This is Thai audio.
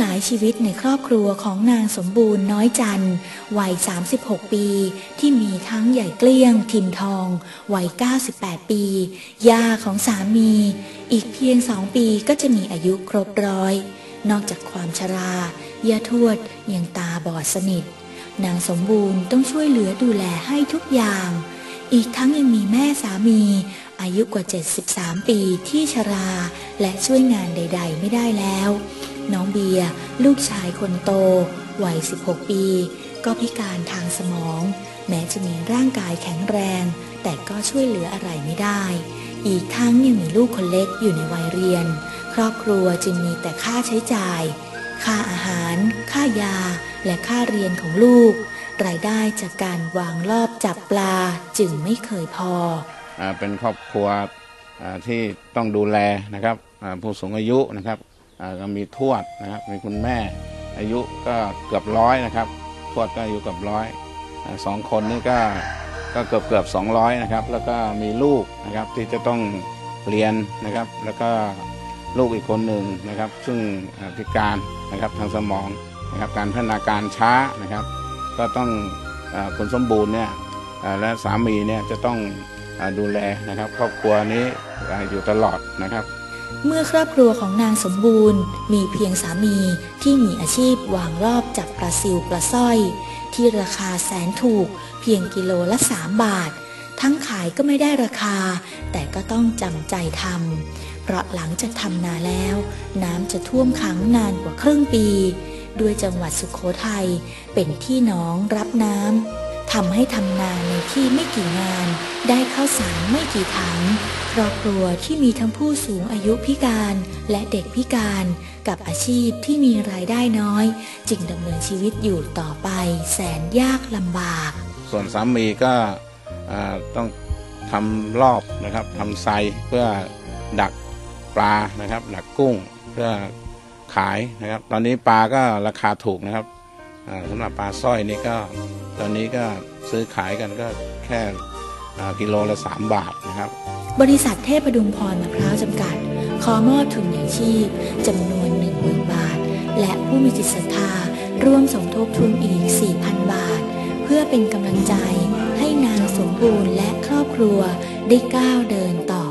หลายชีวิตในครอบครัวของนางสมบูรณ์น้อยจันทร์วัย 36 ปี ที่มีทั้งใหญ่เกลี้ยง ทิมทอง วัย 98 ปี ย่าของสามี อีกเพียงสองปีก็จะมีอายุครบร้อย นอกจากความชรา ย่าทวดยังตาบอดสนิท นางสมบูรณ์ต้องช่วยเหลือดูแลให้ทุกอย่าง อีกทั้งยังมีแม่สามี อายุกว่า 73 ปีที่ชรา และช่วยงานใด ๆ ไม่ได้แล้ว น้องเบียร์ลูกชายคนโต วัย 16 ปี ก็พิการทางสมอง แม้จะมีร่างกายแข็งแรง แต่ก็ช่วยเหลืออะไรไม่ได้ อีกทั้งยังมีลูกคนเล็กอยู่ในวัยเรียน ครอบครัวจึงมีแต่ค่าใช้จ่าย ค่าอาหาร ค่ายา และค่าเรียนของลูก รายได้จากการวางรอบจับปลาจึงไม่เคยพออเป็นครอบครัวที่ต้องดูแลนะครับผู้สูงอายุนะครับ ก็มีทวดนะครับ มีคุณแม่ อายุก็เกือบร้อยนะครับ ทวดก็อายุเกือบร้อยสองคนนี่ก็ก็เกือบเกือบสองร้อยนะครับ แล้วก็มีลูกนะครับที่จะต้องเรียนนะครับ แล้วก็ลูกอีกคนหนึ่งนะครับ ซึ่งอ่าพิการนะครับทางสมองนะครับ การพัฒนาการช้านะครับ ก็ต้องคุณสมบูรณ์เนี่ยและสามีเนี่ยจะต้องดูแลนะครับ ครอบครัวนี้อยู่ตลอดนะครับ เมื่อครอบครัวของนางสมบูรณ์ มีเพียงสามีที่มีอาชีพวางรอบจับปลาซิวปลาสร้อย ที่ราคาแสนถูก เพียงกิโลละ3บาท ทั้งขายก็ไม่ได้ราคา แต่ก็ต้องจำใจทำเพราะหลังจากทำนาแล้ว น้ำจะท่วมขังนานกว่าครึ่งปี ด้วยจังหวัดสุขโขทัยเป็นที่น้องรับน้ำ ทำให้ทำนาในที่ไม่กี่งาน ได้ข้าวสารไม่กี่ถัง ครอบครัวที่มีทั้งผู้สูงอายุพิการและเด็กพิการกับอาชีพที่มีรายได้น้อย จึงดำเนินชีวิตอยู่ต่อไปแสนยากลำบาก ส่วนสามีก็ต้องทำรอบนะครับทำไซเพื่อดักปลานะครับ ดักกุ้งเพื่อขายนะครับ ตอนนี้ปลาก็ราคาถูกนะครับ สำหรับปลาสร้อยนี่ก็ตอนนี้ก็ซื้อขายกันก็แค่กิโลละ 3 บาทนะครับ บริษัทเทพดุงพรมะพร้าวจำกัด ขอมอบทุนอย่างชีพจำนวน10,000 บาท และผู้มีจิตศรัทธา ร่วมสมทบทุนอีก 4,000 บาท เพื่อเป็นกำลังใจให้นางสมบูรณ์และครอบครัวได้ก้าวเดินต่อ